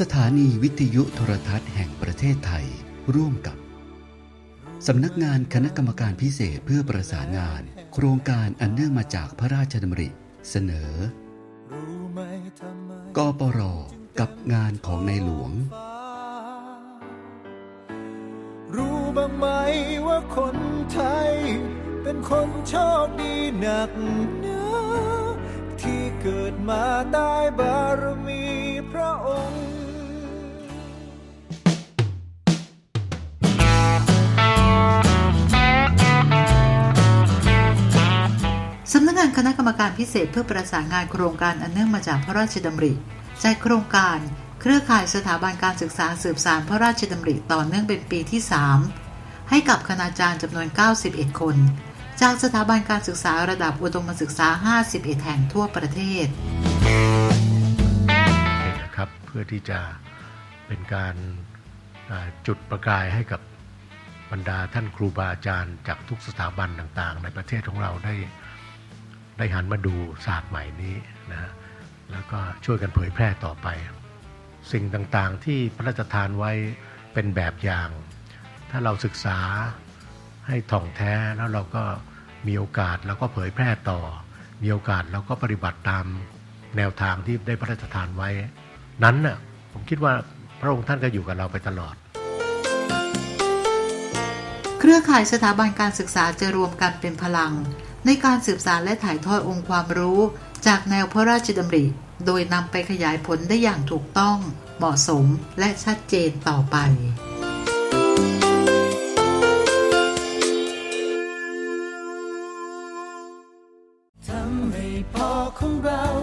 สถานีวิทยุโทรทัศน์แห่งประเทศไทยร่วมกับ สำนักงานคณะกรรมการพิเศษเพื่อประสานงาน โครงการอันเนื่องมาจากพระราชดำริ เสนอกปรกับงานของในหลวง รู้บ้างไหมว่าคนไทย เป็นคนโชคดีหนักหนาที่เกิดมาได้บารมี สำนักงานคณะกรรมการพิเศษเพื่อประสานงานโครงการอันเนื่องมาจากพระราชดำริใจโครงการเครือข่ายสถาบันการศึกษาสืบสารพระราชดำริต่อเนื่องเป็นปีที่ 3 ให้กับคณาจารย์จำนวน 91 คน จากสถาบันการศึกษาระดับอุดมศึกษา 51 แห่งทั่วประเทศเนะครับเพื่อที่จะเป็นการจุดประกายให้กับบรรดาท่านครูบาอาจารย์จากทุกสถาบันต่างๆ ในประเทศของเราได้ ได้หันมาดูศาสตร์ใหม่นี้นะฮะแล้วก็ช่วยกันเผยแพร่ต่อไป สิ่งต่างๆที่พระราชทานไว้เป็นแบบอย่าง ถ้าเราศึกษาให้ท่องแท้แล้วเราก็มีโอกาสเราก็เผยแพร่ต่อ มีโอกาสเราก็ปฏิบัติตามแนวทางที่ได้พระราชทานไว้ นั้นน่ะผมคิดว่าพระองค์ท่านก็อยู่กับเราไปตลอด เครือข่ายสถาบันการศึกษาจะรวมกันเป็นพลัง ในการสืบสารและถ่ายทอดองค์ความรู้ จากแนวพระราชดำริ โดยนำไปขยายผลได้อย่างถูกต้อง เหมาะสมและชัดเจนต่อไปทำให้พอของเรา